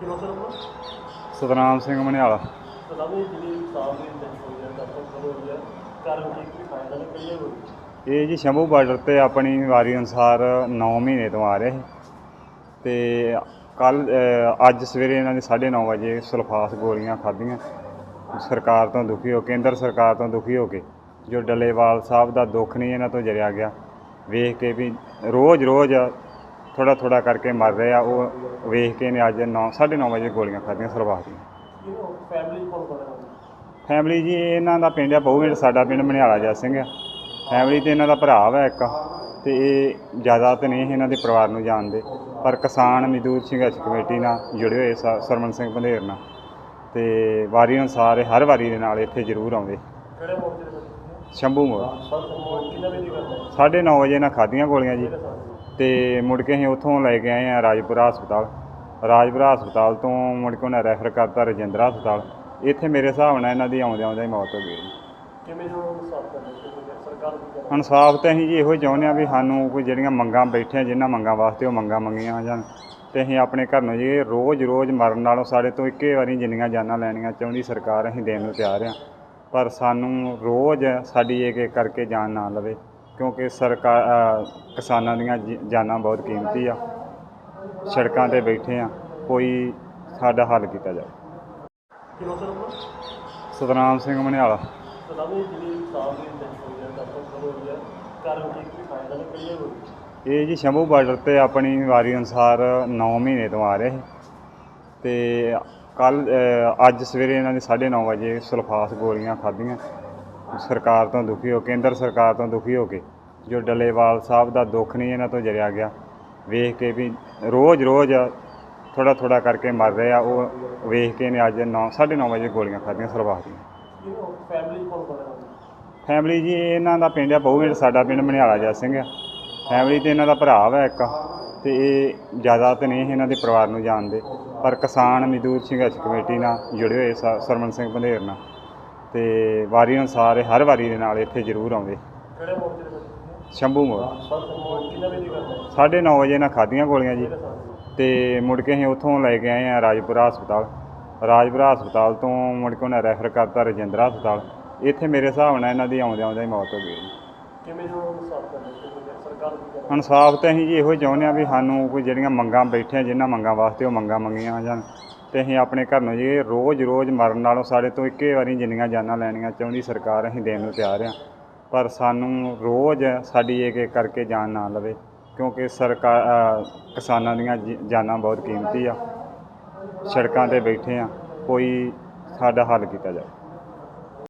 Kilo sir ਆਪਣਾ? ਸਤਨਾਮ ਸਿੰਘ ਮਨਿਆਲਾ। ਸਲਾਮੀ ਜਿਹੜੀ ਸਾਲ ਦੀ ਡੈਥ ਹੋਈ ਹੈ ਡਾਕਟਰ ਕਦੋਂ ਹੋਈ ਹੈ ਕਾਰਨ ਕੀ ਕੀ ਫਾਇਦਾ ਨੇ ਕਈਏ ਹੋਈ ਇਹ ਜੀ ਸ਼ੰਭੂ ਬਾਰਡਰ ਤੇ ਆਪਣੀ ਵਾਰੀ ਅਨੁਸਾਰ 9 ਮਹੀਨੇ ਤੋਂ ਆ ਰਹੇ ਸੀ। ਤੇ ਕੱਲ ਅੱਜ ਸਵੇਰੇ ਇਹਨਾਂ ਨੇ 9:30 ਵਜੇ ਸਲਫਾਸ ਗੋਲੀਆਂ ਖਾਧੀਆਂ। ਸਰਕਾਰ ਤੋਂ ਦੁਖੀ ਹੋ ਕੇਂਦਰ ਸਰਕਾਰ ਤੋਂ ਦੁਖੀ ਹੋ ਕੇ ਜੋ ਡੱਲੇਵਾਲ ਸਾਹਿਬ ਦਾ ਦੁੱਖ ਨਹੀਂ ਇਹਨਾਂ ਤੋਂ ਜਰਿਆ ਗਿਆ। ਵੇਖ ਕੇ ਵੀ ਰੋਜ਼-ਰੋਜ਼ ਥੋੜਾ ਥੋੜਾ ਕਰਕੇ ਮਰ ਰਹੇ ਆ ਉਹ ਵੇਖ ਕੇ ਨੇ ਅੱਜ 9 9:30 ਵਜੇ ਗੋਲੀਆਂ ਖਾਧੀਆਂ ਸਲਫਾਸ ਦੀਆਂ ਫੈਮਿਲੀ ਕੋਲ ਬੜਾ ਫੈਮਿਲੀ ਜੀ ਇਹਨਾਂ ਦਾ ਪਿੰਡ ਆ ਬਹੁਗਿੰਡ ਸਾਡਾ ਪਿੰਡ ਮਨਿਆਲਾ ਜੱਟ ਸਿੰਘ ਆ। ਫੈਮਿਲੀ ਤੇ ਇਹਨਾਂ ਦਾ ਭਰਾ ਵਾ ਇੱਕ ਤੇ ਇਹ ਜ਼ਿਆਦਾ ਤੇ ਨਹੀਂ ਇਹਨਾਂ ਦੇ ਪਰਿਵਾਰ ਨੂੰ ਜਾਣਦੇ। ਪਰ ਕਿਸਾਨ ਮਜ਼ਦੂਰ ਸੰਘਰਸ਼ ਕਮੇਟੀ ਨਾਲ ਜੁੜੇ ਹੋਏ ਸ- ਸਰਮਨ ਸਿੰਘ ਬੰਦੇਰ ਨਾਲ। ਤੇ ਵਾਰੀ ਅਨੁਸਾਰ ਇਹ ਹਰ ਵਾਰੀ ਦੇ ਨਾਲ ਇੱਥੇ ਜ਼ਰੂਰ ਆਉਂਦੇ। ਕਿਹੜੇ ਮੋਰਚੇ ਦੇ ਵਿੱਚ ਸ਼ੰਭੂ ਮੋੜ। ਕਿੰਨਾ ਦੀ ਗੱਲ ਹੈ? 9:30 ਵਜੇ ਨਾਲ ਖਾਧੀਆਂ ਗੋਲੀਆਂ ਜੀ? ਤੇ ਮੁੜ ਕੇ ਅਸੀਂ ਉੱਥੋਂ ਲੈ ਕੇ ਆਏ ਆ ਰਾਜਪੁਰਾ ਹਸਪਤਾਲ। ਰਾਜਪੁਰਾ ਹਸਪਤਾਲ ਤੋਂ ਮੁੜ ਕੇ ਉਹਨੇ ਰੈਫਰ ਕਰਤਾ ਰਜਿੰਦਰਾ ਹਸਪਤਾਲ। ਇੱਥੇ ਮੇਰੇ ਹਿਸਾਬ ਨਾਲ ਇਹਨਾਂ ਦੀ ਆਉਂਦੇ ਆਉਂਦੇ ਹੀ ਮੌਤ ਹੋ ਗਈ ਜੀ। ਕਿਵੇਂ ਜੋ ਇਨਸਾਫ ਸਰਕਾਰ ਇਨਸਾਫ ਤੇ ਅਸੀਂ ਜੀ ਇਹੋ ਹੀ ਚਾਹੁੰਦੇ ਆ ਵੀ ਸਾਨੂੰ ਕੋਈ ਜਿਹੜੀਆਂ ਮੰਗਾਂ ਬੈਠੇ ਆ ਜਿਨ੍ਹਾਂ ਮੰਗਾਂ ਵਾਸਤੇ ਉਹ ਮੰਗਾਂ ਮੰਗੀਆਂ ਜਾਣ। ਤੇ ਅਸੀਂ ਆਪਣੇ ਘਰ ਨੂੰ ਜੀ ਰੋਜ਼-ਰੋਜ਼ ਮਰਨ ਨਾਲੋਂ ਸਾਡੇ ਤੋਂ ਇੱਕੇ ਵਾਰੀ ਜਿੰਨੀਆਂ ਜਾਨਾਂ ਲੈਣੀਆਂ ਚਾਹੁੰਦੀ ਸਰਕਾਰ ਅਸੀਂ ਦੇਣ ਨੂੰ ਤਿਆਰ ਆ ਪਰ ਸਾਨੂੰ ਰੋਜ਼ ਸਾਡੀ ਇੱਕ ਇੱਕ ਕਰਕੇ ਜਾਨ ਨਾ ਲਵੇ। ਕਿਉਂਕਿ ਸਰਕਾਰ ਕਿਸਾਨਾਂ ਦੀਆਂ ਜ- ਜਾਨਾਂ ਬਹੁਤ ਕੀਮਤੀ ਆ। ਸੜਕਾਂ ਤੇ ਬੈਠੇ ਆ। ਕੋਈ ਸਾਡਾ ਹੱਲ ਕੀਤਾ ਜਾਵੇ। ਕਿਲੋ ਸਰ ਆਪਣਾ? ਸਤਨਾਮ ਸਿੰਘ ਮਨਿਆਲਾ। ਸਲਾਮੀ ਜਿਹੜੀ ਸਾਲ ਦੀ ਡੈਥ ਹੋਈ ਹੈ ਡਾਕਟਰ ਕਦੋਂ ਹੋਈ ਹੈ ਕਾਰਨ ਕੀ ਕੀ ਫਾਇਦਾ ਨੇ ਕਈਏ ਹੋਈ ਇਹ ਜੀ ਸ਼ੰਭੂ ਬਾਰਡਰ ਤੇ ਆਪਣੀ ਵਾਰੀ ਅਨੁਸਾਰ 9 ਮਹੀਨੇ ਤੋਂ ਆ ਰਹੇ ਸੀ ਤੇ ਕੱਲ ਅੱਜ ਸਵੇਰੇ ਇਹਨਾਂ ਨੇ 9:30 ਵਜੇ ਸਲਫਾਸ ਗੋਲੀਆਂ ਖਾਧੀਆਂ। ਸਰਕਾਰ ਤੋਂ ਦੁਖੀ ਹੋ ਕੇਂਦਰ ਸਰਕਾਰ ਤੋਂ ਦੁਖੀ ਹੋ ਕੇ ਜੋ ਡੱਲੇਵਾਲ ਸਾਹਿਬ ਦਾ ਦੁੱਖ ਨਹੀਂ ਇਹਨਾਂ ਤੋਂ ਜਰਿਆ ਗਿਆ, ਵੇਖ ਕੇ ਵੀ ਰੋਜ਼-ਰੋਜ਼ ਥੋੜਾ ਥੋੜਾ ਕਰਕੇ ਮਰ ਰਹੇ ਆ, ਉਹ ਵੇਖ ਕੇ ਨੇ ਅੱਜ 9 9:30 ਵਜੇ ਗੋਲੀਆਂ ਖਾਧੀਆਂ ਸਲਫਾਸ ਦੀਆਂ ਫੈਮਿਲੀ ਜੀ, ਇਹਨਾਂ ਦਾ ਪਿੰਡ ਆ ਬਹੁਗਿੰਡ ਸਾਡਾ ਪਿੰਡ ਮਨਿਆਲਾ ਜੈ ਸਿੰਘ ਆ। ਫੈਮਿਲੀ ਤੇ ਇਹਨਾਂ ਦਾ ਭਰਾ ਵਾ ਇੱਕ, ਤੇ ਇਹ ਜ਼ਿਆਦਾ ਤੇ ਨਹੀਂ ਇਹਨਾਂ ਦੇ ਪਰਿਵਾਰ ਨੂੰ ਜਾਣਦੇ, ਪਰ ਕਿਸਾਨ ਮਜ਼ਦੂਰ ਸੰਘਰਸ਼ ਕਮੇਟੀ ਨਾਲ ਜੁੜੇ ਹੋਏ ਸ- ਸਰਮਨ ਸਿੰਘ ਬੰਦੇਰ ਨਾਲ। ਤੇ ਵਾਰੀ ਅਨੁਸਾਰ ਹਰ ਵਾਰੀ ਦੇ ਨਾਲ ਇੱਥੇ ਜ਼ਰੂਰ ਆਉਂਦੇ। ਕਿਹੜੇ ਸ਼ੰਭੂ ਮੋੜ। ਹੈ 9:30 ਵਜੇ ਨਾਲ ਖਾਧੀਆਂ ਗੋਲੀਆਂ ਜੀ? ਤੇ ਮੁੜ ਕੇ ਅਸੀਂ ਉੱਥੋਂ ਲੈ ਕੇ ਆਏ ਆ ਰਾਜਪੁਰਾ ਹਸਪਤਾਲ। ਰਾਜਪੁਰਾ ਹਸਪਤਾਲ ਤੋਂ ਮੁੜ ਕੇ ਉਹਨੇ ਰੈਫਰ ਕਰਤਾ ਰਜਿੰਦਰਾ ਹਸਪਤਾਲ। ਇੱਥੇ ਮੇਰੇ ਹਿਸਾਬ ਨਾਲ ਇਹਨਾਂ ਦੀ ਆਉਂਦੇ ਆਉਂਦੇ ਹੀ ਮੌਤ ਹੋ ਗਈ ਜੀ। ਕਿਵੇਂ ਜੋ ਇਨਸਾਫ ਕਰਨਾ ਸਰਕਾਰ ਇਨਸਾਫ ਤੇ ਅਸੀਂ ਜੀ ਇਹੋ ਹੀ ਚਾਹੁੰਦੇ ਆ ਵੀ ਸਾਨੂੰ ਕੋਈ ਜਿਹੜੀਆਂ ਮੰਗਾਂ ਬੈਠੇ ਆ ਜਿਨ੍ਹਾਂ ਮੰਗਾਂ ਵਾਸਤੇ ਉਹ ਮੰਗਾਂ ਮੰਗੀਆਂ ਜਾਣ। ਤੇ ਅਸੀਂ ਆਪਣੇ ਘਰ ਨੂੰ ਜੀ ਰੋਜ਼-ਰੋਜ਼ ਮਰਨ ਨਾਲੋਂ ਸਾਡੇ ਤੋਂ ਇੱਕੇ ਵਾਰੀ ਜਿੰਨੀਆਂ ਜਾਨਾਂ ਲੈਣੀਆਂ ਚਾਹੁੰਦੀ ਸਰਕਾਰ ਅਸੀਂ ਦੇਣ ਨੂੰ ਤਿਆਰ ਆ। ਪਰ ਸਾਨੂੰ ਰੋਜ਼ ਸਾਡੀ ਇੱਕ ਇੱਕ ਕਰਕੇ ਜਾਨ ਨਾ ਲਵੇ, ਕਿਉਂਕਿ ਸਰਕਾਰ ਕਿਸਾਨਾਂ ਦੀਆਂ ਜ- ਜਾਨਾਂ ਬਹੁਤ ਕੀਮਤੀ ਆ। ਸੜਕਾਂ ਤੇ ਬੈਠੇ ਆ, ਕੋਈ ਸਾਡਾ ਹੱਲ ਕੀਤਾ ਜਾਵੇ।